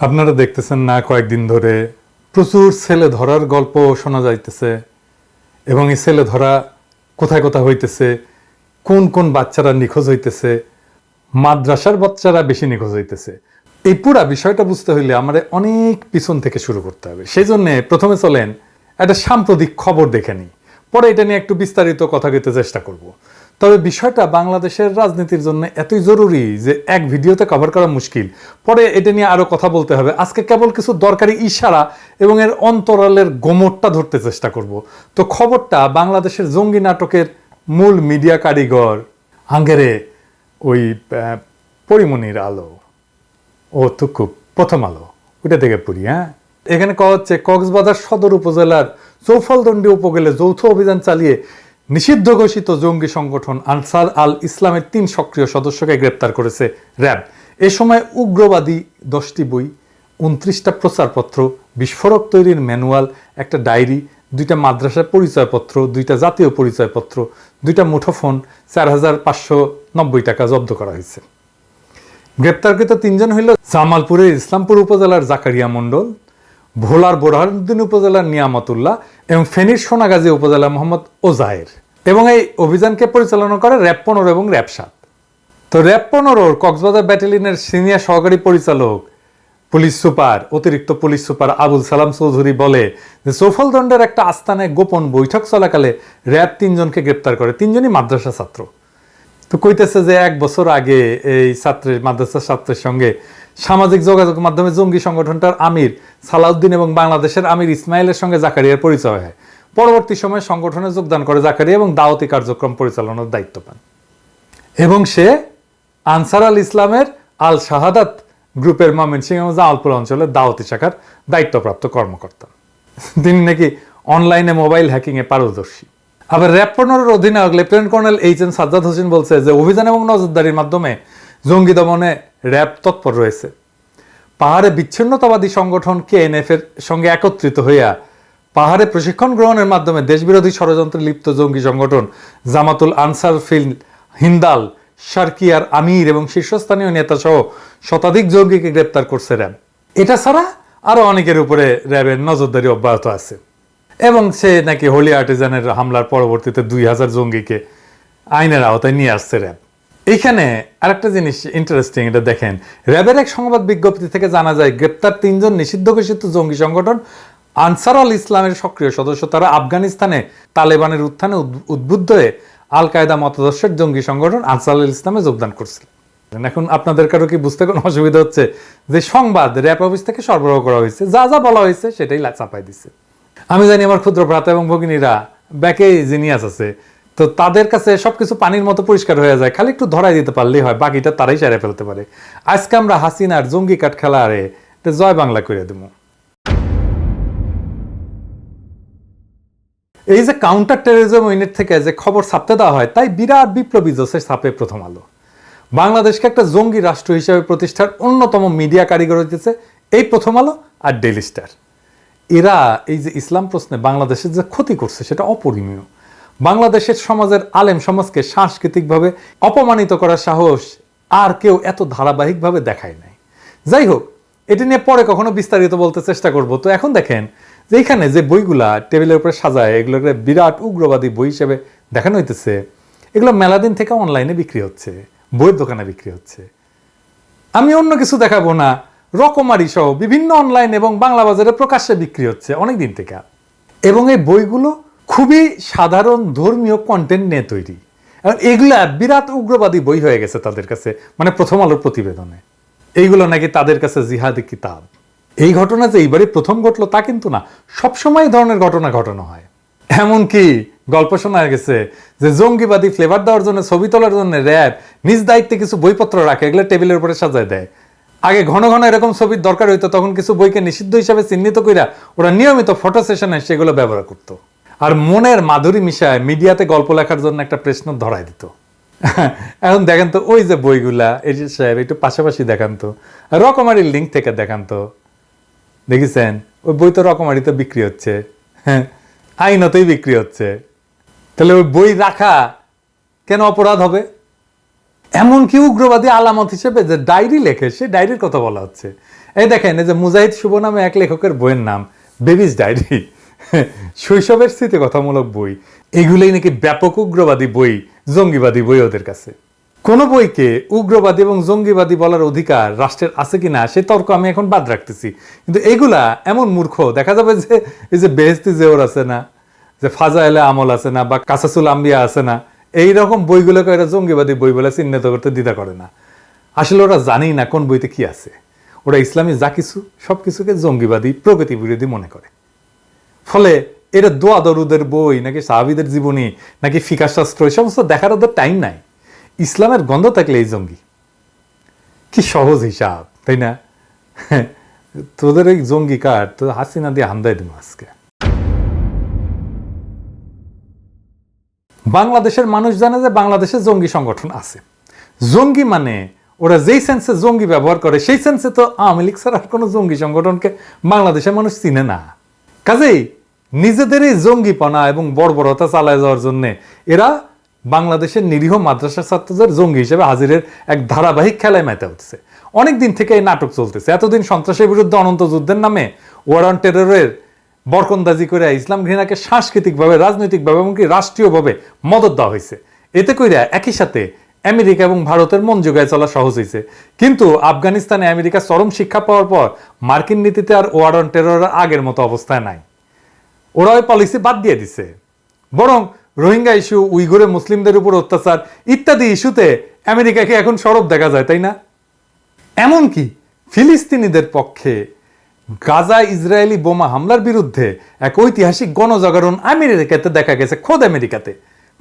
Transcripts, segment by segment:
আপনারা দেখতেছেন না, কয়েকদিন ধরে প্রচুর ছেলে ধরার গল্প শোনা যাইতেছে এবং এই ছেলে ধরা কোথায় কোথায় হইতেছে, কোন কোন বাচ্চারা নিখোঁজ হইতেছে, মাদ্রাসার বাচ্চারা বেশি নিখোঁজ হইতেছে। এই পুরা বিষয়টা বুঝতে হইলে আমাদের অনেক পিছন থেকে শুরু করতে হবে। সেই জন্যে প্রথমে চলেন একটা সাম্প্রতিক খবর দেখে নিই। পরে এটা নিয়ে একটু বিস্তারিত কথা কইতে চেষ্টা করব। তবে বিষয়টা বাংলাদেশের রাজনীতির জন্য এতই জরুরি যে এক ভিডিওতে কভার করা মুশকিল। পরে এটা নিয়ে আরও কথা বলতে হবে। আজকে কেবল কিছু দরকারি ইশারা এবং এর অন্তরালের গোমরটা ধরতে চেষ্টা করব। তো খবরটা বাংলাদেশের জঙ্গি নাটকের মূল মিডিয়া কারিগর হাঙ্গেরে, ওই পরিমণির আলো। ও তুকু, প্রথম আলো। ওইটা থেকে পড়ি হ্যাঁ? এখানে কওয়া হচ্ছে, কক্সবাজার সদর উপজেলার চৌফলদণ্ডী উপকূলে যৌথ অভিযান চালিয়ে নিষিদ্ধ ঘোষিত জঙ্গি সংগঠন আনসার আল ইসলামের তিন সক্রিয় সদস্যকে গ্রেপ্তার করেছে র্যাব। এ সময় উগ্রবাদী দশটি বই, উনত্রিশটা প্রচারপত্র, বিস্ফোরক তৈরির ম্যানুয়াল, একটা ডায়েরি, দুইটা মাদ্রাসার পরিচয়পত্র, দুইটা জাতীয় পরিচয়পত্র, দুইটা মুঠোফোন, চার হাজার পাঁচশো নব্বই টাকা জব্দ করা হয়েছে। গ্রেপ্তারকৃত তিনজন হইল জামালপুরের ইসলামপুর উপজেলার জাকারিয়া মণ্ডল ভোলার বোরহানুদ্দিন উপজেলার নিয়ামতুল্লাহ এবং ফেনীর সোনাগাজী উপজেলা মোহাম্মদ ওজাহের এবং এই অভিযানকে পরিচালনা করে র্যাব পনেরো এবং র্যাব সাত। তো র্যাব পনেরোর কক্সবাজার ব্যাটালিয়নের সিনিয়র সহকারী পরিচালক পুলিশ সুপার, অতিরিক্ত পুলিশ সুপার আবুল সালাম চৌধুরী বলে যে সৌফলদণ্ডের একটা আস্থানে গোপন বৈঠক চলাকালে র্যাব তিনজনকে গ্রেপ্তার করে। তিনজনই মাদ্রাসা ছাত্র। তো কইতেছে যে এক বছর আগে এই ছাত্রের মাদ্রাসা ছাত্রের সঙ্গে সামাজিক যোগাযোগ মাধ্যমে জঙ্গি সংগঠনটার আমির সালাউদ্দিন এবং বাংলাদেশের আমির ইসমাইলের সঙ্গে জাকারিয়ার পরিচয় হয়। পরবর্তী সময়ে সংগঠনে যোগদান করে জাকারিয়া এবং দাওয়াতি কার্যক্রম পরিচালনার দায়িত্ব পান। এবং সে আনসার আল ইসলামের আল শাহাদাত গ্রুপের ময়মনসিংহ জামালপুর অঞ্চলের দাওয়াতি শাখার দায়িত্বপ্রাপ্ত কর্মকর্তা। তিনি নাকি অনলাইনে মোবাইল হ্যাকিংয়ে পারদর্শী। আবার র্যাব পনেরোর অধিনায়ক lieutenant colonel H N Sajjad Hossain বলছে যে, অভিযান এবং নজরদারির মাধ্যমে জঙ্গি দমনে র্যাব তৎপর রয়েছে। পাহাড়ে বিচ্ছিন্নতাবাদী সংগঠন কেএনএফ এর সঙ্গে একত্রিত হইয়া পাহাড়ে প্রশিক্ষণ গ্রহণের মাধ্যমে দেশবিরোধী ষড়যন্ত্রে লিপ্ত জঙ্গি সংগঠন জামাতুল আনসার ফিল হিন্দাল সার্কিয়ার আমির এবং শীর্ষস্থানীয় নেতা সহ শতাধিক জঙ্গিকে গ্রেপ্তার করছে র্যাব এটা ছাড়া আরও অনেকের উপরে র্যাবের নজরদারি অব্যাহত আছে। এবং সে নাকি হোলি আর্টিজানের হামলার পরবর্তীতে দুই হাজার জঙ্গিকে আইনের আওতায় নিয়ে আসছে র্যাব। এইখানে আরেকটা জিনিস ইন্টারেস্টিং এটা দেখেন। র্যাবের এক সংবাদ বিজ্ঞপ্তি থেকে জানা যায়, গ্রেপ্তার তিনজন নিষিদ্ধ ঘোষিত জঙ্গি সংগঠন আনসার আল ইসলামের সক্রিয় সদস্য। তারা আফগানিস্তানে তালেবানের উত্থানে উদ্বুদ্ধ হয়ে আল কায়দা মতাদর্শের জঙ্গি সংগঠন আনসার আল ইসলামে যোগদান করছিল এখন আপনাদের কারও কি বুঝতে কোনো অসুবিধা হচ্ছে? যে সংবাদ র্যাব অফিস থেকে সরবরাহ করা হয়েছে, যা যা বলা হয়েছে, সেটাই চাপাই দিচ্ছে আমি জানি আমার ক্ষুদ্র ভ্রাতা এবং ভগিনীরা ব্যাকে জিনিয়াস আছে। তো তাদের কাছে সবকিছু পানির মতো পরিষ্কার হয়ে যায়, খালি একটু ধরাই দিতে পারলেই হয়, বাকিটা তারাই সেরে ফেলতে পারে। আজকে আমরা হাসিনার জঙ্গি কাঠ খেলা আরে জয় বাংলা করে দেবো। এই যে কাউন্টার টেরোরিজম ইউনিট থেকে যে খবর ছাপতে দেওয়া হয়, তাই বিরাট বিপ্লবী জোসে ছাপে প্রথম আলো। বাংলাদেশকে একটা জঙ্গি রাষ্ট্র হিসেবে প্রতিষ্ঠার অন্যতম মিডিয়া কারিগর হইতেছে এই প্রথম আলো আর ডেলি স্টার এরা এই যে ইসলাম প্রশ্নে বাংলাদেশের যে ক্ষতি করছে, সেটা অপরিমীয়। বাংলাদেশের সমাজের আলেম সমাজকে সাংস্কৃতিকভাবে অপমানিত করার সাহস আর কেউ এত ধারাবাহিকভাবে দেখায় নাই। যাই হোক, এটি নিয়ে পরে কখনো বিস্তারিত বলতে চেষ্টা করব। তো এখন দেখেন যে এখানে যে বইগুলা টেবিলের উপরে সাজায়, এগুলোকে বিরাট উগ্রবাদী বই হিসেবে দেখানো হইতেছে, এগুলো মেলাদিন থেকে অনলাইনে বিক্রি হচ্ছে, বইয়ের দোকানে বিক্রি হচ্ছে। আমি অন্য কিছু দেখাবো না। রকমারি সহ বিভিন্ন অনলাইন এবং বাংলা বাজারে প্রকাশ্যে বিক্রি হচ্ছে অনেক দিন থেকে। এবং এই বইগুলো খুবই সাধারণ ধর্মীয় কন্টেন্ট নিয়ে তৈরি। এবং এগুলা বিরাট উগ্রবাদী বই হয়ে গেছে তাদের কাছে মানে প্রথম আলোর প্রতিবেদনে। এইগুলো নাকি তাদের কাছে জিহাদি কিতাব। এই ঘটনা যে এইবারই প্রথম ঘটলো তা কিন্তু না, সবসময় এই ধরনের ঘটনা ঘটানো হয়। এমনকি গল্প শোনা গেছে যে জঙ্গিবাদী ফ্লেভার দেওয়ার জন্য, ছবি তোলার জন্য র্যাব নিজ দায়িত্বে কিছু বইপত্র রাখে, এগুলো টেবিলের উপরে সাজায় দেয়। আগে ঘন ঘন এরকম ছবির দরকার হইতো, তখন কিছু বইকে নিষিদ্ধ হিসাবে চিহ্নিত কইরা ওরা নিয়মিত ফটো সেশনে সেগুলো ব্যবহার করতো। আর মনের মাধুরী মিশায় মিডিয়াতে গল্প লেখার জন্য একটা প্রশ্ন ধরাই দিত। এখন দেখেন তো, ওই যে বইগুলা, এই যে সাহেব একটু পাশাপাশি দেখান তো। রকমারি লিঙ্ক থেকে দেখান তো। দেখেছেন? ওই বই তো রকমারিতে বিক্রি হচ্ছে। হ্যাঁ আইনতেই বিক্রি হচ্ছে। তাহলে ওই বই রাখা কেন অপরাধ হবে? এমনকি উগ্রবাদী আলামত হিসেবে যে ডায়েরি লেখে, সে ডায়েরির কথা বলা হচ্ছে। এই দেখেন, এই যে মুজাহিদ শুভ নামে এক লেখকের বইয়ের নাম, বেবিস ডায়েরি। শৈশবের স্মৃতিকথামূলক বই। এগুলোই নাকি ব্যাপক উগ্রবাদী বই, জঙ্গিবাদী বই ওদের কাছে। কোন বইকে উগ্রবাদী এবং জঙ্গিবাদী বলার অধিকার রাষ্ট্রের আছে কিনা সে তর্ক আমি এখন বাদ রাখতেছি। কিন্তু এগুলা এমন মূর্খ, দেখা যাবে যে এই যে বেহেস্তি জেওর আছে না, যে ফাজা ফাজাইলে আমল আছে না, বা কাসাসুল আম্বিয়া আছে না এই রকম বইগুলোকে এরা জঙ্গিবাদী বই বলে চিহ্নিত করতে দ্বিধা করে না। আসলে ওরা জানেই না কোন বইতে কি আছে। ওরা ইসলামী যা কিছু, সব কিছুকে জঙ্গিবাদী, প্রগতি বিরোধী মনে করে। ফলে এটা দোয়া দরুদের বই, নাকি সাহাবিদের জীবনী, নাকি ফিকার শাস্ত্র, এই সমস্ত দেখার ওদের টাইম নাই। ইসলামের গন্ধ থাকলে এই জঙ্গি। কি সহজ হিসাব, তাই না? তোদের এই জঙ্গি কার? তো হাসিনা দিয়ে হামদাই দেবো আজকে। বাংলাদেশের মানুষ জানে যে বাংলাদেশে জঙ্গি সংগঠন আছে। জঙ্গি মানে ওরা যেই সেন্সে জঙ্গি ব্যবহার করে, সেই সেন্সে তো আওয়ামী লীগ ছাড়া কোনো জঙ্গি সংগঠনকে বাংলাদেশের মানুষ চিনে না। কাজেই নিজেদের এই জঙ্গিপনা এবং বর্বরতা চালায় যাওয়ার জন্য এরা বাংলাদেশের নিরীহ মাদ্রাসা ছাত্রদের জঙ্গি হিসেবে হাজিরের এক ধারাবাহিক খেলায় মেতে উঠছে। অনেক দিন থেকে এই নাটক চলতেছে। এতদিন সন্ত্রাসের বিরুদ্ধে অনন্ত যুদ্ধের নামে ওয়ার অন টেররের বরকন্দাজি করে ইসলাম ঘৃণাকে সাংস্কৃতিকভাবে, রাজনৈতিকভাবে এমনকি রাষ্ট্রীয়ভাবে মদত দেওয়া হয়েছে। এতে কইরা একই সাথে আমেরিকা এবং ভারতের মন যোগায় চলা সহজ হয়েছে কিন্তু আফগানিস্তানে আমেরিকা চরম শিক্ষা পাওয়ার পর মার্কিন নীতিতে আর ওয়ার অন টেরর আগের মতো অবস্থায় নাই। ওরা ওই পলিসি বাদ দিয়ে দিছে। বরং রোহিঙ্গা ইস্যু উইগুরে মুসলিমদের উপর অত্যাচার ইত্যাদি ইস্যুতে আমেরিকাকে এখন সরব দেখা যায়, তাই না? এমনকি ফিলিস্তিনিদের পক্ষে গাজা ইসরায়েলি বোমা হামলার বিরুদ্ধে এক ঐতিহাসিক গণজাগরণ আমেরিকাতে দেখা গেছে খোদ আমেরিকাতে,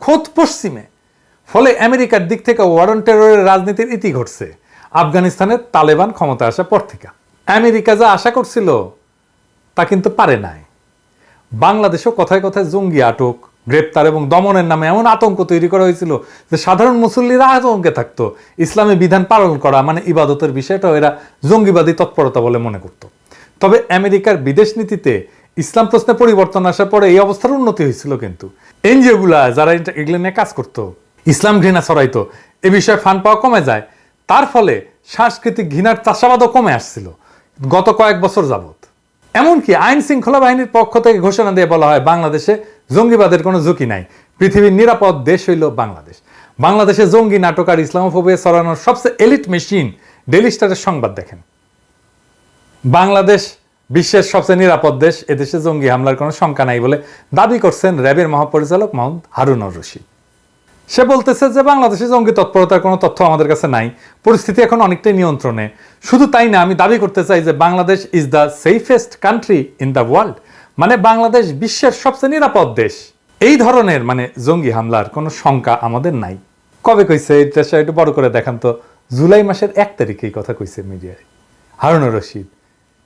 খোদ পশ্চিমে। ফলে আমেরিকার দিক থেকে ওয়ারন টেররের রাজনীতির ইতি ঘটছে। আফগানিস্তানের তালেবান ক্ষমতা আসার পর থেকে। আমেরিকা যা আশা করছিল, তা কিন্তু পারে নাই। বাংলাদেশও কথায় কথায় জঙ্গি আটক, গ্রেপ্তার এবং দমনের নামে এমন আতঙ্ক তৈরি করা হয়েছিল যে সাধারণ মুসল্লিরা আতঙ্কে থাকতো। ইসলামী বিধান পালন করা মানে ইবাদতের বিষয়টাও এরা জঙ্গিবাদী তৎপরতা বলে মনে করত। তবে আমেরিকার বিদেশ নীতিতে ইসলাম প্রশ্নে পরিবর্তন আসার পরে এই অবস্থার উন্নতি হয়েছিল কিন্তু। এনজিওগুলা যারা এটা- এগুলো নিয়ে কাজ করতো, ইসলাম ঘৃণা ছড়াইতো, এ বিষয়ে ফান্ড পাওয়া কমে যায়। তার ফলে সাংস্কৃতিক ঘৃণার চাষাবাদও কমে আসছিল, গত কয়েক বছর যাবৎ। এমনকি আইন শৃঙ্খলা বাহিনীর পক্ষ থেকে ঘোষণা দিয়ে বলা হয়, বাংলাদেশে জঙ্গিবাদের কোনো ঝুঁকি নাই, পৃথিবীর নিরাপদ দেশ হইল বাংলাদেশ। বাংলাদেশে জঙ্গি নাটক আর ইসলামোফোবিয়া ছড়ানোর সবচেয়ে এলিট মেশিন ডেলি স্টারের সংবাদ দেখেন। বাংলাদেশ বিশ্বের সবচেয়ে নিরাপদ দেশ, এদেশে জঙ্গি হামলার কোনো শঙ্কা নাই বলে দাবি করছেন র্যাবের মহাপরিচালক মোহাম্মদ হারুনর রশিদ। সে বলতেছে যে বাংলাদেশে জঙ্গি তৎপরতার কোনো তথ্য আমাদের কাছে নাই। পরিস্থিতি এখন অনেকটাই নিয়ন্ত্রণে। শুধু তাই না, আমি দাবি করতে চাই যে Bangladesh is the safest country in the world মানে বাংলাদেশ বিশ্বের সবচেয়ে নিরাপদ দেশ। এই ধরনের মানে জঙ্গি হামলার কোনো শঙ্কা আমাদের নাই। কবে কইছে? সে একটু বড় করে দেখান তো। জুলাই মাসের এক তারিখে এই কথা কইছে মিডিয়ায়। হারুনুর রশিদ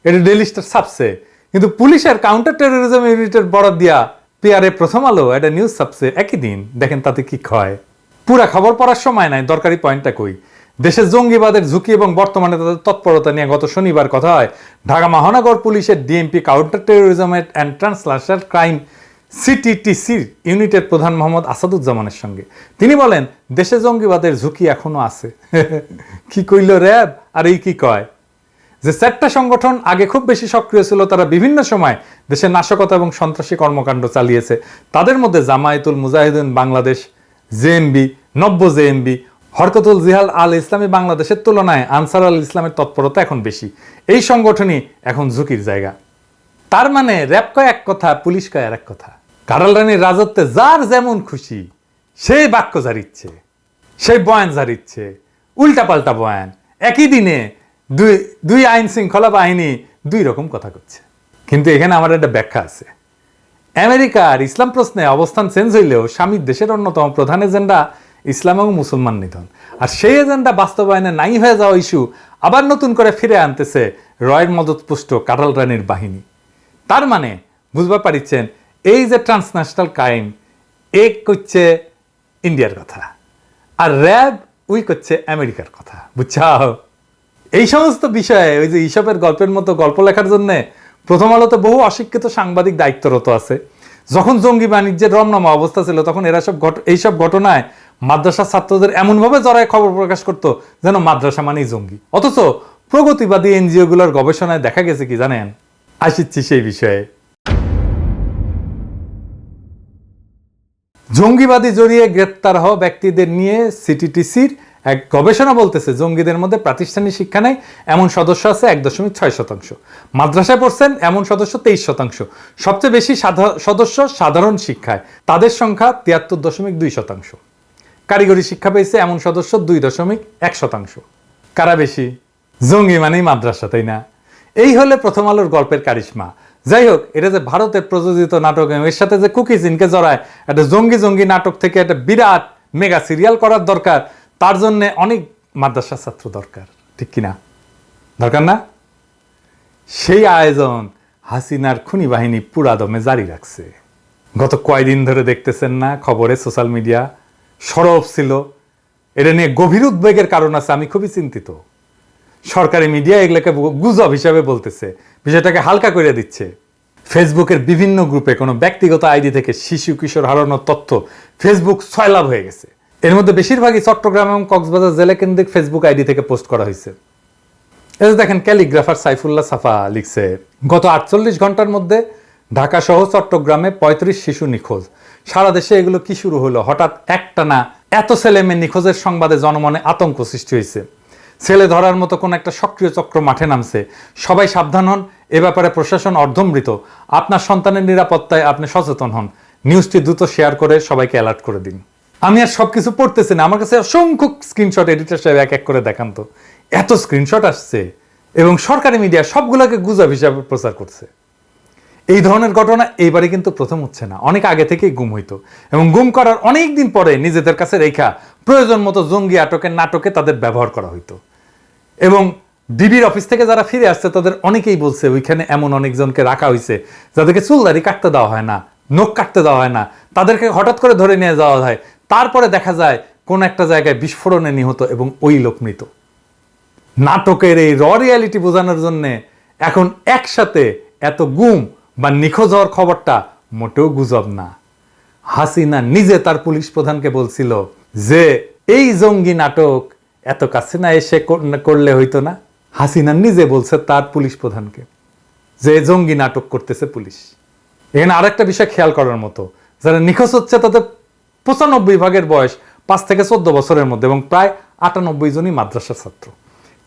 এটা ডেলি স্টার ছাপছে কিন্তু পুলিশের কাউন্টার টেরোরিজম ইউনিটের বরাদ দিয়া পিয়ারে প্রথম আলো একটা নিউজ ছাপছে একই দিন। দেখেন তাতে কি হয় পুরা খবর পড়ার সময় নাই, দরকারি পয়েন্টটা কই দেশের জঙ্গিবাদের ঝুঁকি এবং বর্তমানে তাদের তৎপরতা নিয়ে গত শনিবার কথা হয়। ঢাকা মহানগর পুলিশের DMP counter terrorism and transnational crime সিটিটিসির ইউনিটের প্রধান মোহাম্মদ আসাদুজ্জামানের সঙ্গে। তিনি বলেন দেশে জঙ্গিবাদের ঝুঁকি এখনও আছে। কি কইল র্যাব? আর এই কি কয়? যে চারটা সংগঠন আগে খুব বেশি সক্রিয় ছিল, তারা বিভিন্ন সময় দেশে নাশকতা এবং সন্ত্রাসী কর্মকাণ্ড চালিয়েছে। তাদের মধ্যে জামায়াতুল মুজাহিদিন বাংলাদেশ জেএমবি নব্য জেএমবি হরকতুল জিহাল আল ইসলামী বাংলাদেশের তুলনায় আনসার আল ইসলামের তৎপরতা এখন বেশি। এই সংগঠনই এখন ঝুঁকির জায়গা। তার মানে র্যাব কয় এক কথা, পুলিশ কয় আর এক কথা। কারাল রানীর রাজত্বে যার যেমন খুশি, সেই বাক্য জারিচ্ছে সেই বয়ান জারিচ্ছে উল্টাপাল্টা বয়ান। একই দিনে দুই দুই আইন শৃঙ্খলা বাহিনী দুই রকম কথা করছে। কিন্তু এখানে আমার একটা ব্যাখ্যা আছে। আমেরিকার ইসলাম প্রশ্নে অবস্থান চেঞ্জ হইলেও স্বামীর দেশের অন্যতম প্রধান এজেন্ডা ইসলাম এবং মুসলমান নিধন। আর সেই এজেন্ডা বাস্তবায়নে নাই হয়ে যাওয়া ইস্যু আবার নতুন করে ফিরে আনতেছে রয়ের মদতপুষ্ট কাটাল রানীর বাহিনী। তার মানে বুঝতে পারিচ্ছেন, এই যে ট্রান্সন্যাশনাল ক্রাইম এক করছে ইন্ডিয়ার কথা আর র্যাব, উই করছে আমেরিকার কথা। বুঝছাও? এই সমস্ত বিষয়ে, ওই যে ইসবের গল্পের মতো গল্প লেখার জন্য প্রথম আলোতে বহু অশিক্ষিত সাংবাদিক দায়িত্বরত আছে। যখন জঙ্গি বাণিজ্যের রমনামা অবস্থা ছিল, তখন এরা সব এইসব ঘটনায় মাদ্রাসা ছাত্রদের এমনভাবে জড়ায় খবর প্রকাশ করতো যেন মাদ্রাসা মানেই জঙ্গি। অথচ প্রগতিবাদী এনজিওগুলোর গবেষণায় দেখা গেছে কি জানেন? আসিচ্ছি সেই বিষয়ে। জঙ্গিবাদী জড়িয়ে গ্রেপ্তার হওয়া ব্যক্তিদের নিয়ে সিটিটিসির এক গবেষণা বলতেছে, জঙ্গিদের মধ্যে প্রাতিষ্ঠানিক শিক্ষা নেই, এমন সদস্য আছে এক দশমিক ছয় শতাংশ। মাদ্রাসায় পড়ছেন এমন সদস্য তেইশ শতাংশ। সবচেয়ে বেশি সদস্য সাধারণ শিক্ষায়। তাদের সংখ্যা তিয়াত্তর দশমিক দুই শতাংশ। কারিগরি শিক্ষা পেয়েছে এমন সদস্য দুই দশমিক এক শতাংশ। কারা বেশি? জঙ্গি মানেই মাদ্রাসা, তাই না? এই হলে প্রথম আলোর গল্পের কারিশমা। যাই হোক, এটা যে ভারতের প্রযোজিত নাটক এর সাথে যে কুকি সিনকে জড়ায়, একটা জঙ্গি জঙ্গি নাটক থেকে একটা বিরাট মেগা সিরিয়াল করার দরকার। তার জন্য অনেক মাদ্রাসা ছাত্র দরকার, ঠিক কিনা? দরকার না? সেই আয়োজন হাসিনার খুনি বাহিনী পুরা দমে জারি রাখছে। গত কয়দিন ধরে দেখতেছেন না খবরে সোশ্যাল মিডিয়া সরব ছিল। এটা নিয়ে গভীর উদ্বেগের কারণ আছে, আমি খুবই চিন্তিত। সরকারি মিডিয়া এগুলোকে গুজব হিসাবে বলতেছে, বিষয়টাকে হালকা করে দিচ্ছে। ফেসবুকের বিভিন্ন গ্রুপে কোনো ব্যক্তিগত আইডি থেকে শিশু কিশোর হারানোর তথ্য ফেসবুক ছয়লাভ হয়ে গেছে। এর মধ্যে বেশিরভাগই চট্টগ্রাম এবং কক্সবাজার জেলা কেন্দ্রিক ফেসবুক আইডি থেকে পোস্ট করা হয়েছে। যে দেখেন, ক্যালিগ্রাফার সাইফুল্লাহ সাফা লিখছে, গত আটচল্লিশ ঘণ্টার মধ্যে ঢাকা সহ চট্টগ্রামে পঁয়ত্রিশ শিশু নিখোঁজ। সারা দেশে এগুলো কি শুরু হলো? হঠাৎ একটানা এত ছেলে মেয়ে নিখোঁজের সংবাদে জনমনে আতঙ্ক সৃষ্টি হয়েছে। ছেলে ধরার মতো কোনো একটা সক্রিয় চক্র মাঠে নামছে। সবাই সাবধান হন, এ ব্যাপারে প্রশাসন অর্ধমৃত। আপনার সন্তানের নিরাপত্তায় আপনি সচেতন হন। নিউজটি দ্রুত শেয়ার করে সবাইকে অ্যালার্ট করে দিন। আমি আর সবকিছু পড়তেছি না। আমার কাছে অসংখ্য স্ক্রিনশট এডিটর সাহেব এক এক করে দেখান তো। এত স্ক্রিনশট আসছে এবং সরকারি মিডিয়া সবগুলোকে গুজব হিসাবে প্রচার করছে। এই ধরনের ঘটনা এইবারে কিন্তু প্রথম হচ্ছে না। অনেক আগে থেকেই গুম হইতো। এবং গুম করার অনেক দিন পরে নিজেদের কাছে রেখা প্রয়োজন মতো জঙ্গি আটকের নাটকে তাদের ব্যবহার করা হইতো। এবং ডিবির অফিস থেকে যারা ফিরে আসছে, তাদের অনেকেই বলছে, ওইখানে এমন অনেকজনকে রাখা হয়েছে যাদেরকে চুলদারি কাটতে দেওয়া হয় না, নখ কাটতে দেওয়া হয় না, তাদেরকে হঠাৎ করে ধরে নিয়ে যাওয়া হয়। তারপরে দেখা যায় কোন একটা জায়গায় বিস্ফোরণে নিহত এবং ওই লোক মৃত। নাটকের এই র রিয়ালিটি বোঝানোর জন্য এখন একসাথে এত গুম বা নিখোঁজ হওয়ার খবরটা মোটেও গুজব না। হাসিনা নিজে তার পুলিশ প্রধানকে বলছিল যে, এই জঙ্গি নাটক এত কাছে না এসে করলে হইতো না? হাসিনা নিজে বলছে তার পুলিশ প্রধানকে যে জঙ্গি নাটক করতেছে পুলিশ। এখানে আরেকটা বিষয় খেয়াল করার মতো। যারা নিখোঁজ হচ্ছে তাদের পঁচানব্বই ভাগের বয়স পাঁচ থেকে চোদ্দ বছরের মধ্যে এবং প্রায় আটানব্বই জনই মাদ্রাসা ছাত্র।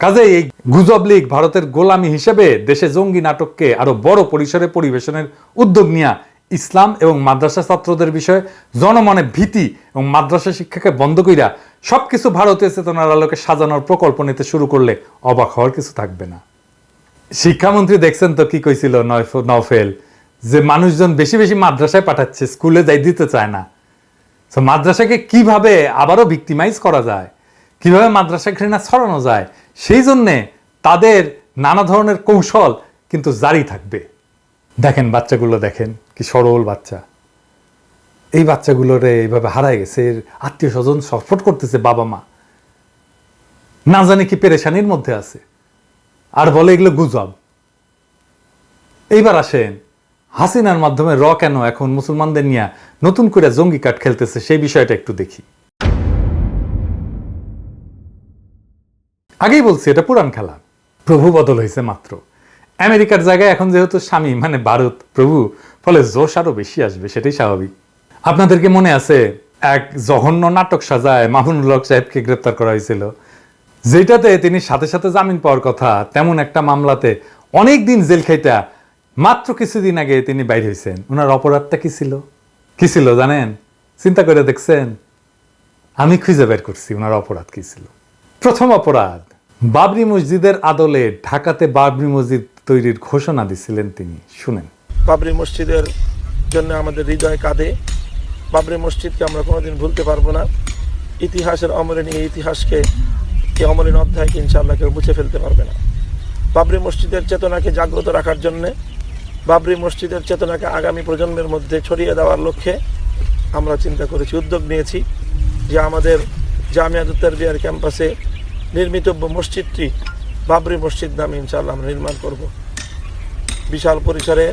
কাজে এই গুজব লীগ ভারতের গোলামি হিসেবে দেশে জঙ্গি নাটককে আরও বড় পরিসরে পরিবেশনের উদ্যোগ নিয়ে ইসলাম এবং মাদ্রাসা ছাত্রদের বিষয়ে জনমনে ভীতি এবং মাদ্রাসা শিক্ষাকে বন্ধ কইরা সবকিছু ভারতীয় চেতনার আলোকে সাজানোর প্রকল্প নিতে শুরু করলে অবাক হওয়ার কিছু থাকবে না। শিক্ষামন্ত্রী দেখছেন তো কি কইছিল নওফেল? যে মানুষজন বেশি বেশি মাদ্রাসায় পাঠাচ্ছে, স্কুলে যাই দিতে চায় না। তো মাদ্রাসাকে কীভাবে আবারও ভিক্টিমাইজ করা যায়? কীভাবে মাদ্রাসা ঘৃণা ছড়ানো যায়? সেই জন্যে তাদের নানা ধরনের কৌশল কিন্তু জারি থাকবে। দেখেন বাচ্চাগুলো দেখেন, কি সরল বাচ্চা। এই বাচ্চাগুলোরে এইভাবে হারায় গেছে, এর আত্মীয় স্বজন সফট করতেছে বাবা মা। না জানি কি পেরেশানির মধ্যে আছে। আর বলে এগুলো গুজব। এইবার আসেন হাসিনার মাধ্যমে র কেন এখন মুসলমানদের নিয়ে নতুন করে জঙ্গি কাঠ খেলতেছে? সেই বিষয়টা একটু দেখি। আগেই বলছি, এটা পুরান খেলা। প্রভু বদল হয়েছে মাত্র। আমেরিকার জায়গায় এখন যেহেতু স্বামী মানে ভারত প্রভু, ফলে জোশ আরও বেশি আসবে, সেটাই স্বাভাবিক। আপনাদেরকে মনে আছে, এক জঘন্য নাটক সাজায় মামুনুল হক সাহেবকে গ্রেপ্তার করা হয়েছিল। যেটাতে তিনি সাথে সাথে জামিন পাওয়ার কথা, তেমন একটা মামলাতে অনেক দিন জেল খাইটা মাত্র কিছুদিন আগে তিনি বাইর হয়েছেন ওনার অপরাধটা কি ছিল? কি ছিল জানেন? চিন্তা করে দেখছেন? আমি খুঁজে বের করছি ওনার অপরাধ কি ছিল। প্রথম অপরাধ, বাবরি মসজিদের আদলে ঢাকাতে বাবরি মসজিদ তৈরির ঘোষণা দিছিলেন তিনি। শুনেন। বাবরি মসজিদের জন্য আমাদের হৃদয় কাঁদে। বাবরি মসজিদকে আমরা কোনোদিন ভুলতে পারব না। ইতিহাসের এই ইতিহাসকে এই অমলিন অধ্যায়কে ইনশাআল্লাহ কেউ মুছে ফেলতে পারবে না। বাবরি মসজিদের চেতনাকে জাগ্রত রাখার জন্যে বাবরি মসজিদের চেতনাকে আগামী প্রজন্মের মধ্যে ছড়িয়ে দেওয়ার লক্ষ্যে আমরা চিন্তা করেছি, উদ্যোগ নিয়েছি যে আমাদের জামিয়াত উত্তর বিহার ক্যাম্পাসে নির্মিতব্য মসজিদটি বাবরি মসজিদ নামে ইনশাআল্লাহ আমরা নির্মাণ করব। বিশাল পরিসরে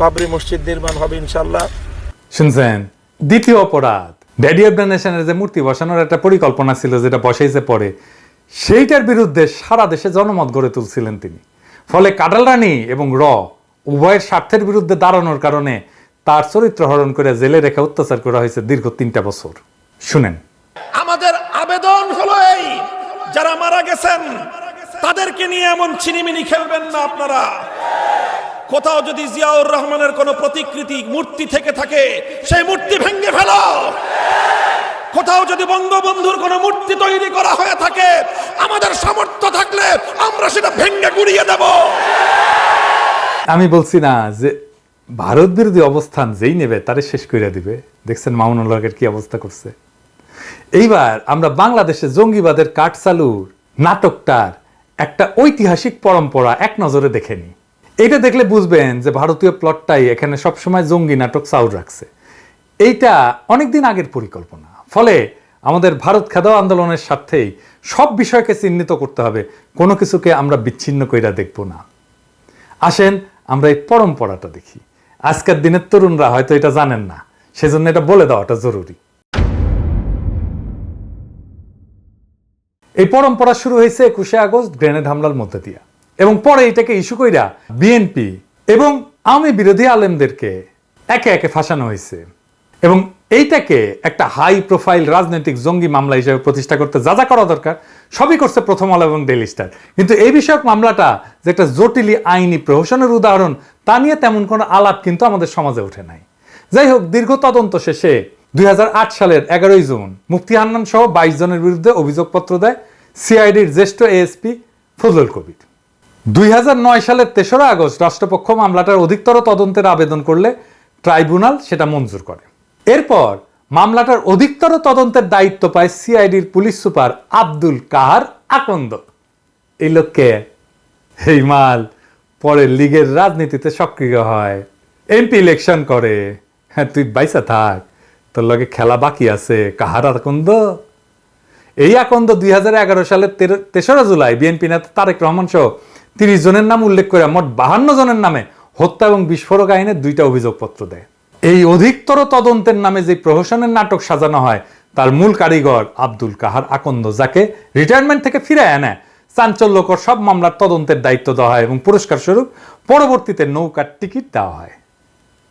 বাবরি মসজিদ নির্মাণ হবে ইনশাল্লাহ শুনছেন, দ্বিতীয় অপরাধ। ড্যাডি দ্য নেশনের যে মূর্তি বসানোর একটা পরিকল্পনা ছিল যেটা বসাইছে পরে, সেইটার বিরুদ্ধে সারা দেশে জনমত গড়ে তুলছিলেন তিনি। ফলে কাটাল রানী এবং র উভয়ের স্বার্থের বিরুদ্ধে দাঁড়ানোর কারণে তার চরিত্র হরণ করে জেলে রেখে অত্যাচার করা হয়েছে দীর্ঘ তিনটা বছর। শুনেন। আমাদের আবেদন হলো এই, যারা মারা গেছেন, তাদেরকে নিয়ে এমন ছিনিমিনি খেলবেন না আপনারা। কোথাও যদি জিয়াউর রহমানের কোনো প্রতিকৃতি মূর্তি থেকে থাকে, সেই মূর্তি ভেঙে ফেলো। কোথাও যদি বঙ্গবন্ধুর কোনো মূর্তি তৈরি করা হয়ে থাকে, আমাদের সামর্থ্য থাকলে আমরা সেটা ভেঙে গুড়িয়ে দেব। আমি বলছি না যে ভারত বিরোধী অবস্থান যেই নেবে তারে শেষ করে দিবে। দেখছেন মামুনুল কি অবস্থা করছে। এইবার আমরা বাংলাদেশে জঙ্গিবাদের কাঠ চালুর নাটকটার একটা ঐতিহাসিক পরম্পরা এক নজরে দেখে নি। এটা দেখলে বুঝবেন যে ভারতীয় প্লটটাই এখানে সবসময় জঙ্গি নাটক চাউর রাখছে। এইটা অনেকদিন আগের পরিকল্পনা। ফলে আমাদের ভারত খেদাও আন্দোলনের স্বার্থেই সব বিষয়কে চিহ্নিত করতে হবে। কোনো কিছুকে আমরা বিচ্ছিন্ন কইরা দেখব না। আসেন আমরা এই পরম্পরাটা দেখি। আজকের দিনের তরুণরা হয়তো এটা জানেন না, সেজন্য এটা বলে দেওয়াটা জরুরি। এই পরম্পরা শুরু হয়েছে একুশে আগস্ট গ্রেনেড হামলার মধ্যে দিয়া। এবং পরে এটাকে ইস্যু কইরা বিএনপি এবং আওয়ামী বিরোধী আলেমদেরকে একে একে ফাঁসানো হয়েছে। এবং এইটাকে একটা হাই প্রোফাইল রাজনৈতিক জঙ্গি মামলা হিসেবে প্রতিষ্ঠা করতে যা যা করা দরকার সবই করছে প্রথম আলো এবং ডেইলি স্টার কিন্তু এই বিষয়ক মামলাটা যে একটা জটিলি আইনি প্রহসনের উদাহরণ, তা নিয়ে তেমন কোনো আলাপ কিন্তু আমাদের সমাজে ওঠে নাই। যাই হোক, দীর্ঘ তদন্ত শেষে দুই সালের এগারোই জুন মুফতি হান্নান সহ বাইশ জনের বিরুদ্ধে অভিযোগপত্র দেয় সিআইডির জ্যেষ্ঠ এএসপি ফজল কবির। দুই নয় সালের তেসরা আগস্ট রাষ্ট্রপক্ষ মামলাটার অধিকতর তদন্তের আবেদন করলে ট্রাইব্যুনাল সেটা মঞ্জুর করে। এরপর মামলাটার অধিকতর তদন্তের দায়িত্ব পায় সিআইডির পুলিশ সুপার আব্দুল কাহার আকন্দ। এই লোককে এই মাল, পরে লীগের রাজনীতিতে সক্রিয় হয়। এমপি ইলেকশন করে। হ্যাঁ তুই বাইসা থাক। তোর লগে খেলা বাকি আছে, কাহার আকন্দ? এই আকন্দ দুই হাজার এগারো সালের তেসরা জুলাই বিএনপি নেতা তারেক রহমান সহ তিরিশ জনের নাম উল্লেখ করে মোট বাহান্ন জনের নামে হত্যা এবং বিস্ফোরক আইনে দুইটা অভিযোগপত্র দেয়। এই অধিকতর তদন্তের নামে যে প্রহসনের নাটক সাজানো হয়, তার মূল কারিগর আব্দুল কাহার আকন্দ, যাকে রিটায়ারমেন্ট থেকে ফিরে আনে। চাঞ্চল্যকর সব মামলার তদন্তের দায়িত্ব দেওয়া হয় এবং পুরস্কার স্বরূপ পরবর্তীতে নৌকার টিকিট দেওয়া হয়।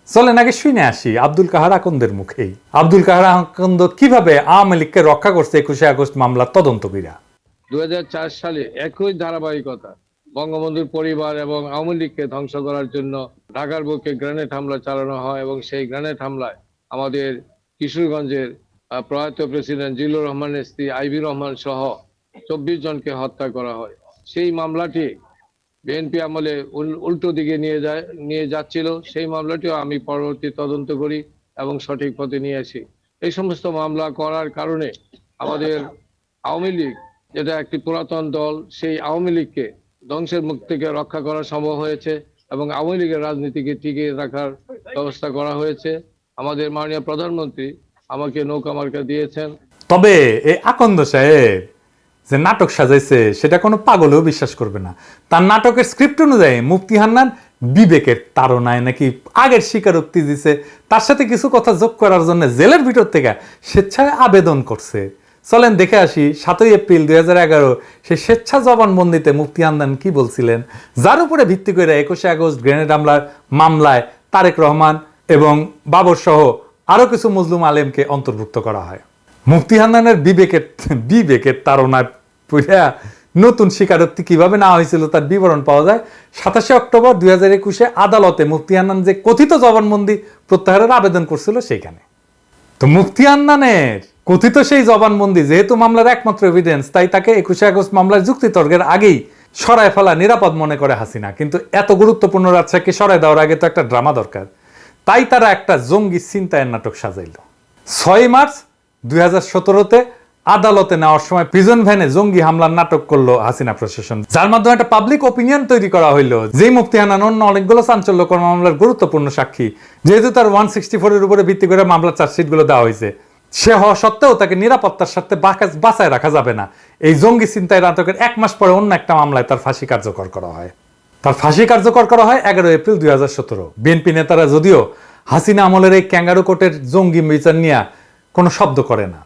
চলেন আগে শুনে আসি আব্দুল কাহার আকন্দের মুখেই। আব্দুল কাহার আকন্দ কীভাবে আওয়ামী লীগকে রক্ষা করছে একুশে আগস্ট মামলার তদন্ত কইরা দু সালে একই ধারাবাহিকতা বঙ্গবন্ধুর পরিবার এবং আওয়ামী লীগকে ধ্বংস করার জন্য ঢাকার বুকে গ্রেনেড হামলা চালানো হয় এবং সেই গ্রেনেড হামলায় আমাদের কিশোরগঞ্জের প্রয়াত প্রেসিডেন্ট জিল্লুর রহমানের স্ত্রী আইভি রহমান সহ চব্বিশ জনকে হত্যা করা হয়। সেই মামলাটি বিএনপি আমলে উল- উল্টো দিকে নিয়ে যায়, নিয়ে যাচ্ছিল। সেই মামলাটিও আমি পরবর্তী তদন্ত করি এবং সঠিক পথে নিয়ে আসি। এই সমস্ত মামলা করার কারণে আমাদের আওয়ামী লীগ, যেটা একটি পুরাতন দল, সেই আওয়ামী লীগকে ধ্বংসের মুখ থেকে রক্ষা করা সম্ভব হয়েছে এবং আওয়ামী লীগের রাজনীতিকে টিকিয়ে রাখার ব্যবস্থা করা হয়েছে। আমাদের মাননীয় প্রধানমন্ত্রী আমাকে নৌকা মার্কা দিয়েছেন। তবে এই আকন্দ সাহেব যে নাটক সাজাইছে, সেটা কোনো পাগলেও বিশ্বাস করবে না। তার নাটকের স্ক্রিপ্ট অনুযায়ী মুফতি হান্নান বিবেকের তাড়নায় নাকি আগের স্বীকারোক্তি দিছে। তার সাথে কিছু কথা যোগ করার জন্য জেলের ভিতর থেকে স্বেচ্ছায় আবেদন করছে। চলেন দেখে আসি, সাতই এপ্রিল দুই হাজার এগারো সেই স্বেচ্ছা জবানবন্দিতে মুফতি হান্নান কি বলছিলেন? যার উপরে ভিত্তি করে একুশে আগস্ট গ্রেনেড হামলার মামলায় তারেক রহমান এবং বাবর সহ আরও কিছু মুসলিম আলেমকে অন্তর্ভুক্ত করা হয়। মুফতি হান্নানের বিবেকের বিবেকের তাড়নায় পড়িয়া নতুন স্বীকারোক্তি কীভাবে না হয়েছিল তার বিবরণ পাওয়া যায়। সাতাশে অক্টোবর দুই হাজার একুশে আদালতে মুফতি হান্নান যে কথিত জবানবন্দি প্রত্যাহারের আবেদন করছিল সেইখানে। তো মুফতি আন্নানের কথিত সেই জবানবন্দি যেহেতু মামলার একমাত্র এভিডেন্স তাই তাকে একুশে আগস্ট মামলার যুক্তিতর্কের আগেই সরায় ফেলা নিরাপদ মনে করে হাসিনা। কিন্তু এত গুরুত্বপূর্ণ রাজশাহীকে সরায় দেওয়ার আগে তো একটা ড্রামা দরকার। তাই তারা একটা জঙ্গি চিন্তায়ের নাটক সাজাইল। ছয় মার্চ দুই হাজার সতেরোতে আদালতে নেওয়ার সময় প্রিজন ভ্যানে জঙ্গি হামলার নাটক করল হাসিনা প্রশাসন। যার মাধ্যমে একটা পাবলিক ওপিনিয়ন তৈরি করা হইল যেই মুক্তি হানান অন্য অনেকগুলো চাঞ্চল্যকর মামলার গুরুত্বপূর্ণ সাক্ষী। যেহেতু তার ওয়ান সিক্সটি ফোরের উপরে ভিত্তি করে মামলার চার্জশিটগুলো দেওয়া হয়েছে, সে হওয়া সত্ত্বেও তাকে নিরাপত্তার সাথে বাঁচায় রাখা যাবে না। এই জঙ্গি চিন্তায় নাটকের এক মাস পরে অন্য একটা মামলায় তার ফাঁসি কার্যকর করা হয়। তার ফাঁসি কার্যকর করা হয় এগারো এপ্রিল দুই হাজার সতেরো। বিএনপি নেতারা যদিও হাসিনা আমলের এই ক্যাঙ্গারু কোটের জঙ্গি বিচার নিয়ে কোনো শব্দ করে না।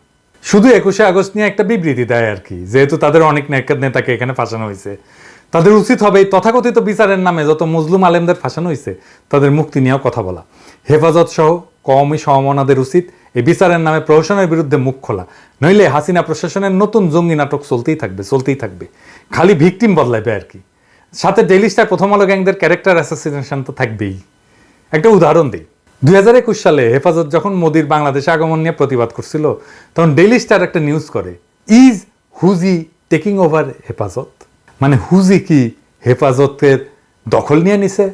শুধু একুশে আগস্ট নিয়ে একটা বিবৃতি দেয় আর কি, যেহেতু তাদের অনেক নেক- নেতাকে এখানে ফাঁসানো হয়েছে। তাদের উচিত হবে এই তথাকথিত বিচারের নামে যত মজলুম আলেমদের ফাঁসানো হয়েছে, তাদের মুক্তি নিয়েও কথা বলা। হেফাজত সহ কওমি সমমনাদের উচিত এই বিচারের নামে প্রহসনের বিরুদ্ধে মুখ খোলা। নইলে হাসিনা প্রশাসনের নতুন জঙ্গি নাটক চলতেই থাকবে চলতেই থাকবে। খালি ভিকটিম বদলাবে আর কি। সাথে ডেইলি স্টার প্রথম আলো গ্যাংদের ক্যারেক্টার অ্যাসোসিয়েশন তো থাকবেই। একটা উদাহরণ দিই। দুই হাজার একুশ সালে হেফাজত যখন মোদির বাংলাদেশে আগমন নিয়ে প্রতিবাদ করছিল, তখন ডেইলি স্টার একটা নিউজ করে, is Huji taking over Hefazat? মানে হুজি কি হেফাজতের দখল নিয়ে নিছে?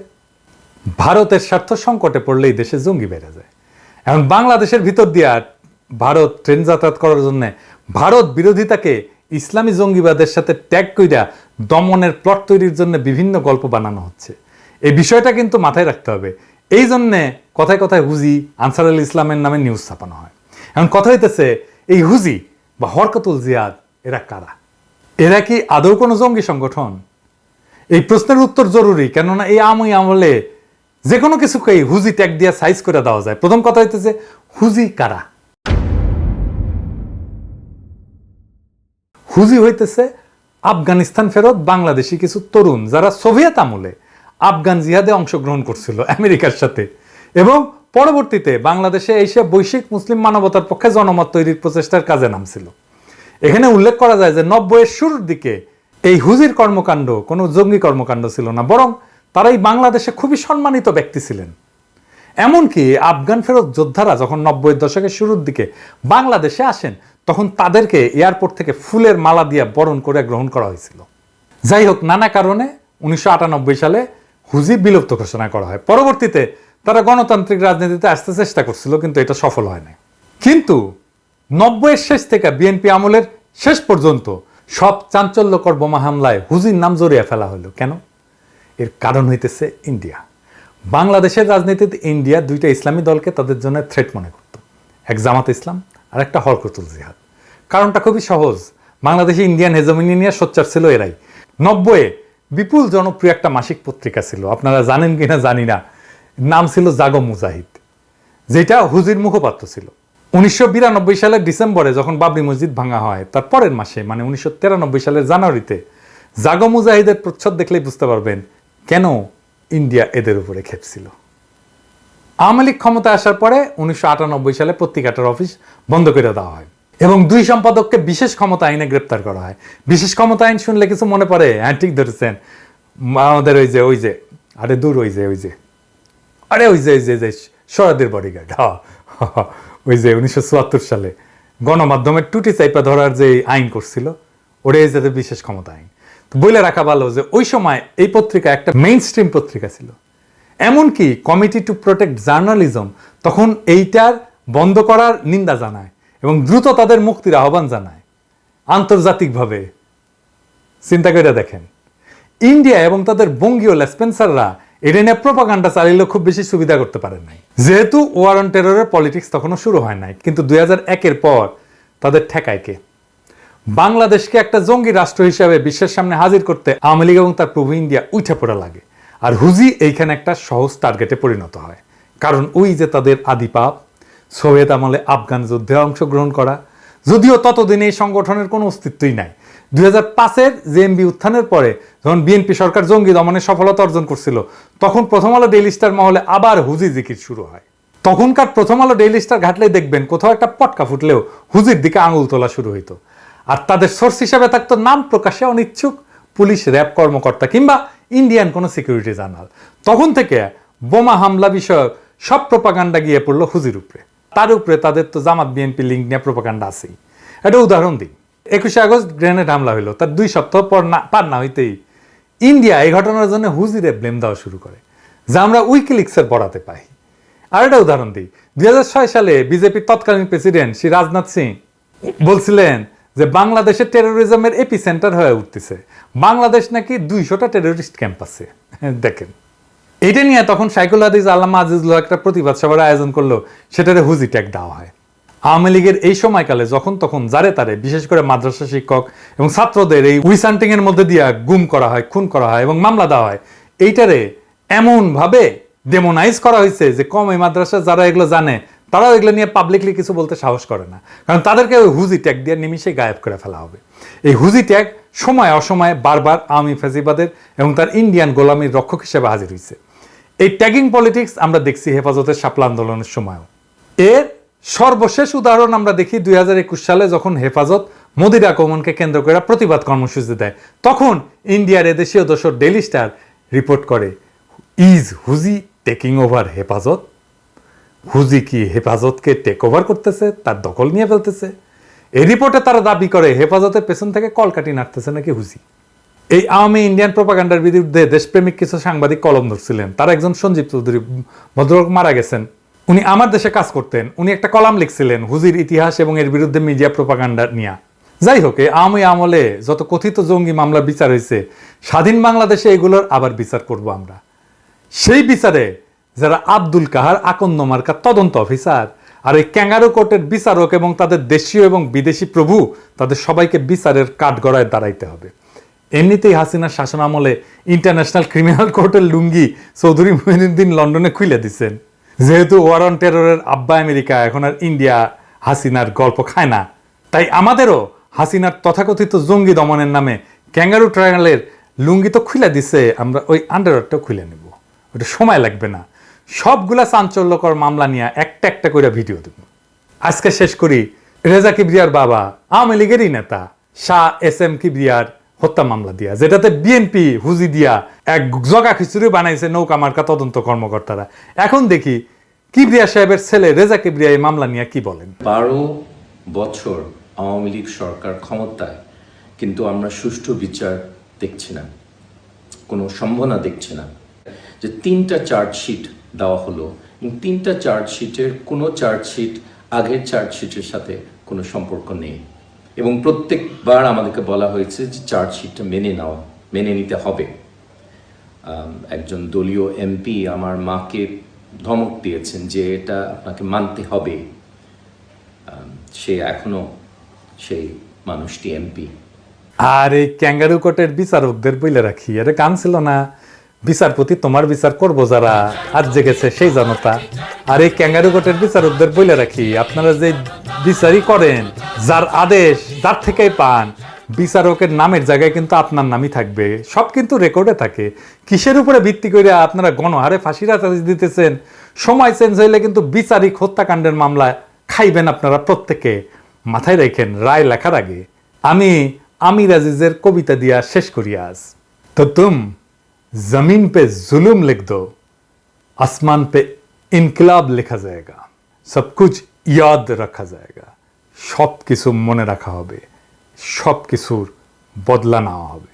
ভারতের স্বার্থ সংকটে পড়লে এই দেশে জঙ্গি বেড়ে যায়। এখন বাংলাদেশের ভিতর দিয়া ভারত ট্রেন যাতায়াত করার জন্য ভারত বিরোধিতাকে ইসলামী জঙ্গিবাদের সাথে ট্যাগ কইরা দমনের প্লট তৈরির জন্য বিভিন্ন গল্প বানানো হচ্ছে। এই বিষয়টা কিন্তু মাথায় রাখতে হবে। এই জন্যে কথায় কথায় হুজি আনসার আল ইসলামের নামে নিউজ ছাপানো হয়। এখন কথা হইতেছে, এই হুজি বা হরকতুল জিয়াদ, এরা কারা? এরা কি আদৌ কোনো জঙ্গি সংগঠন? এই প্রশ্নের উত্তর জরুরি, কেননা এই আমই আমলে যে কোনো কিছুকে এই হুজি ট্যাগ দিয়ে সাইজ করে দেওয়া যায়। প্রথম কথা হইতেছে, হুজি কারা? হুজি হইতেছে আফগানিস্তান ফেরত বাংলাদেশি কিছু তরুণ যারা সোভিয়েত আমলে আফগান জিহাদে অংশগ্রহণ করছিল আমেরিকার সাথে। এবং পরবর্তীতে বাংলাদেশে এসে বৈশ্বিক মুসলিম মানবতার পক্ষে জনমত তৈরির প্রচেষ্টার কাজে নামছিল। এখানে উল্লেখ করা যায় যে নব্বইয়ের শুরুর দিকে এই হুজির কর্মকাণ্ড কোনো জঙ্গি কর্মকাণ্ড ছিল না, বরং তারাই বাংলাদেশে খুবই সম্মানিত ব্যক্তি ছিলেন। এমনকি আফগান ফেরত যোদ্ধারা যখন নব্বই দশকের শুরুর দিকে বাংলাদেশে আসেন, তখন তাদেরকে এয়ারপোর্ট থেকে ফুলের মালা দিয়ে বরণ করে গ্রহণ করা হয়েছিল। যাই হোক, নানা কারণে উনিশশো আটানব্বই সালে হুজি বিলুপ্ত ঘোষণা করা হয়। পরবর্তীতে তারা গণতান্ত্রিক রাজনীতিতে আসতে চেষ্টা করছিল, কিন্তু এটা সফল হয় নাই কিন্তু নব্বইয়ের শেষ থেকে বিএনপি আমলের শেষ পর্যন্ত সব চাঞ্চল্যকর বোমা হামলায় হুজির নাম জড়িয়ে ফেলা হলো। কেন? এর কারণ হইতেছে ইন্ডিয়া। বাংলাদেশের রাজনীতিতে ইন্ডিয়া দুইটা ইসলামী দলকে তাদের জন্য থ্রেট মনে করত। এক জামাত ইসলাম আর একটা হরকতুল জিহাদ। কারণটা খুবই সহজ। বাংলাদেশে ইন্ডিয়ান হেজমিনি নিয়ে সোচ্চার ছিল এরাই। নব্বইয়ে বিপুল জনপ্রিয় একটা মাসিক পত্রিকা ছিল। আপনারা জানেন কিনা জানি না। নাম ছিল জাগো মুজাহিদ, যেটা হুজির মুখপাত্র ছিল। উনিশশো বিরানব্বই সালের ডিসেম্বরে যখন বাবরি মসজিদ ভাঙা হয়, তার পরের মাসে মানে উনিশশো তিরানব্বই সালের জানুয়ারিতে, জাগো মুজাহিদের প্রচ্ছদ দেখলেই বুঝতে পারবেন কেন ইন্ডিয়া এদের উপরে খেপছিল আওয়ামী লীগ ক্ষমতা আসার পরে উনিশশো আটানব্বই সালে পত্রিকাটার অফিস বন্ধ করে দেওয়া হয়। এবং দুই সম্পাদককে বিশেষ ক্ষমতা আইনে গ্রেপ্তার করা হয়। বিশেষ ক্ষমতা আইন শুনলে কিছু মনে পড়ে? হ্যাঁ ঠিক ধরেছেন। আমাদের ওই যে ওই যে, আরে দূর, ওই যে ওই যে, আরে ওই যে ওই যে সরাদের বডিগার্ড হ্যাঁ ওই যে উনিশশো চুয়াত্তর সালে গণমাধ্যমের টুটি চাইপা ধরার যে আইন করছিল, ওটাই যাতে বিশেষ ক্ষমতা আইন। তো বলে রাখা ভালো যে ওই সময় এই পত্রিকা একটা মেইন স্ট্রিম পত্রিকা ছিল। এমনকি কমিটি টু প্রোটেক্ট জার্নালিজম তখন এইটার বন্ধ করার নিন্দা জানায়। এবং দ্রুত তাদের মুক্তির আহ্বান জানায়। আন্তর্জাতিকভাবে। চিন্তা করে দেখেন। ইন্ডিয়া এবং তাদের বঙ্গীয় লেসপেন্সাররা এটা নিয়ে প্রপাগান্ডা চালিয়েও খুব বেশি সুবিধা করতে পারেন নাই। যেহেতু ওয়ার অন টেররের পলিটিক্স তখনও শুরু হয় নাই, কিন্তু দুই হাজার একের পর তাদের ঠেকায় কে? বাংলাদেশকে একটা জঙ্গি রাষ্ট্র হিসাবে বিশ্বের সামনে হাজির করতে আওয়ামী লীগ এবং তার প্রভু ইন্ডিয়া উঠে পড়া লাগে। আর হুজি এইখানে একটা সহজ টার্গেটে পরিণত হয়। কারণ ওই যে তাদের আদিপাপ সোভিয়েত আমলে আফগান যুদ্ধে অংশগ্রহণ করা। যদিও ততদিনে এই সংগঠনের কোনো অস্তিত্বই নাই। দুই হাজার পাঁচের জেএমবি উত্থানের পরে যখন বিএনপি সরকার জঙ্গি দমনে সফলতা অর্জন করছিল, তখন প্রথম আলো ডেইলি স্টার মহলে আবার হুজি জিকির শুরু হয়। তখনকার প্রথম আলো ডেইলি স্টার ঘাটলেই দেখবেন কোথাও একটা পটকা ফুটলেও হুজির দিকে আঙুল তোলা শুরু হইতো। আর তাদের সোর্স হিসাবে থাকতো নাম প্রকাশে অনিচ্ছুক পুলিশ, র্যাব কর্মকর্তা কিংবা ইন্ডিয়ান কোনো সিকিউরিটি জার্নাল। তখন থেকে বোমা হামলা বিষয়ক সব প্রপাগান্ডা গিয়ে পড়ল হুজির উপরে। তার উপরে তাদের তো জামাত, বিএনপি লিঙ্ক নিয়ে প্রপাগান্ডা আছেই। একটা উদাহরণ দিই। একুশে আগস্ট গ্রেনেড হামলা হইল তার দুই সপ্তাহ পর না, পার না হইতেই ইন্ডিয়া এই ঘটনার জন্য হুজিরে ব্লেম দেওয়া শুরু করে, যা আমরা উইকিলিক্সের পড়াতে পাই। আর একটা উদাহরণ দিই। দুই সালে বিজেপির তৎকালীন প্রেসিডেন্ট শ্রী রাজনাথ সিং বলছিলেন যে বাংলাদেশের টেরোরিজমের এপি সেন্টার হয়ে উঠতেছে। বাংলাদেশ নাকি দুইশোটা টেরোরিস্ট ক্যাম্প আছে। দেখেন। এটা নিয়ে তখন সাইকুল হাদিস আল্লামা আজিজুল্লাহ একটা প্রতিবাদ সভার আয়োজন করল, সেটারে হুজি ট্যাগ দেওয়া হয়। আওয়ামী লীগের এই সময়কালে যখন তখন যারে তারে, বিশেষ করে মাদ্রাসা শিক্ষক এবং ছাত্রদের এই উইসান্টিং এর মধ্যে দিয়ে গুম করা হয়, খুন করা হয় এবং মামলা দেওয়া হয়, এইটারে এমন ভাবে ডেমোনাইজ করা হয়েছে যে কম এই মাদ্রাসা যারা এগুলো জানে, তারাও এগুলো নিয়ে পাবলিকলি কিছু বলতে সাহস করে না। কারণ তাদেরকে ওই হুজি ট্যাগ দিয়ে নিমিশে গায়েব করে ফেলা হবে। এই হুজি ট্যাগ সময় অসময়ে বারবার আওয়ামী ফেজিবাদের এবং তার ইন্ডিয়ান গোলামীর রক্ষক হিসেবে হাজির হয়েছে এই ট্যাগিং পলিটিক্স আমরা দেখছি হেফাজতের শাপলা আন্দোলনের সময়ও। এর সর্বশেষ উদাহরণ আমরা দেখি দুই হাজার একুশ সালে যখন হেফাজত মোদির আগমনকে কেন্দ্র করে প্রতিবাদ কর্মসূচি দেয়, তখন ইন্ডিয়ার এদেশীয় দোসর ডেলি স্টার রিপোর্ট করে is Huji taking over Hefazat? Huji কি হেফাজতকে টেক ওভার করতেছে, তার দখল নিয়ে ফেলতেছে? এই রিপোর্টে তারা দাবি করে, হেফাজতের পেছন থেকে কলকাটি নাড়তেছে নাকি হুজি এই আওয়ামী ইন্ডিয়ান প্রপাগান্ডার বিরুদ্ধে দেশপ্রেমিক কিছু সাংবাদিক কলম ধরছিলেন। তার একজন সঞ্জীব চৌধুরী, ভদ্রলোক মারা গেছেন। উনি আমার দেশে কাজ করতেন। উনি একটা কলাম লিখছিলেন, হুজির ইতিহাস এবং এর বিরুদ্ধে মিডিয়া প্রপাগান্ডা নিয়ে। যাই হোক, এই আওয়ামী আমলে যত কথিত জঙ্গি মামলা বিচার হয়েছে, স্বাধীন বাংলাদেশে এগুলোর আবার বিচার করব আমরা। সেই বিচারে যারা আব্দুল কাহার আকন্দ মার্কা তদন্ত অফিসার আর এই ক্যাঙ্গারু কোর্টের বিচারক এবং তাদের দেশীয় এবং বিদেশি প্রভু, তাদের সবাইকে বিচারের কাঠগড়ায় দাঁড়াইতে হবে। এমনিতেই হাসিনার শাসন আমলে ইন্টারন্যাশনাল ক্রিমিনাল কোর্টের লুঙ্গি চৌধুরী মহিনুদ্দিন লন্ডনে খুলে দিচ্ছেন যেহেতু ওয়ার অন টেররের আব্বা আমেরিকা, এখন আর ইন্ডিয়া হাসিনার গল্প খায় না। তাই আমাদেরও হাসিনার তথাকথিত জঙ্গি দমনের নামে ক্যাঙ্গারু ট্রায়ালের লুঙ্গি তো খুলে দিছে, আমরা ওই আন্ডারওয়ারটাও খুলে নেব। ওটা সময় লাগবে না। সবগুলা চাঞ্চল্যকর মামলা নিয়ে একটা একটা করে ভিডিও দেব। আজকে শেষ করি রেজা কিবরিয়ার বাবা, আওয়ামী লীগেরই নেতা, শাহ এস এম কিবরিয়ার হত্যা মামলা দিয়া, যেটাতে বিএনপি হুজি দিয়া এক জগা খিচুড়ি বানাইছে নৌকা মার্কা তদন্ত কর্মকর্তারা। এখন দেখি কিবরিয়া সাহেবের ছেলে রেজা কিবরিয়া এই মামলা নিয়ে কি বলেন। বারো বছর আওয়ামী লীগ সরকার ক্ষমতায়, কিন্তু আমরা সুষ্ঠু বিচার দেখছি না, কোনো সম্ভাবনা দেখছি না। যে তিনটা চার্জশিট দেওয়া হলো তিনটা চার্জশিটের কোনো চার্জশিট আগের চার্জশিটের সাথে কোনো সম্পর্ক নেই। এবং প্রত্যেকবার আমাদেরকে বলা হয়েছে যে চার্জশিটটা মেনে নেওয়া মেনে নিতে হবে। একজন দলীয় এমপি আমার মাকে ধমক দিয়েছেন যে এটা আপনাকে মানতে হবে। সে এখনও সেই মানুষটি এমপি আর এই ক্যাঙ্গারু কোর্টের বিচারকদের বইলে রাখি আরে কান ছিল না। বিচারপতি, তোমার বিচার করব যারা আজ জেগেছে সেই জনতা। আর এই ক্যাঙ্গারু কোর্টের বিচারকদের বইলে রাখি, আপনারা যে বিচারই করেন, যার আদেশ, যার থেকেই পান, বিচারকের নামের জায়গায় কিন্তু আপনার নামই থাকবে। সব কিন্তু রেকর্ডে থাকে। কিসের উপরে ভিত্তি করে আপনারা গণহারে ফাঁসির আদেশ দিতেছেন? সময় চেঞ্জ হইলে কিন্তু বিচারিক হত্যাকাণ্ডের মামলায় খাইবেন আপনারা প্রত্যেকে। মাথায় রেখেন, রায় লেখার আগে। আমি আমির আজিজের কবিতা দিয়া শেষ করি আজ। তো তুম জমিন পে জুলুম লিখ দো আসমান पे ইনকিলাব লেখা যায়গা সব কুছ ইয়াদ রাখা যায়গা সব কিছু মনে রাখা হবে সব কিছুর বদলা নেওয়া হবে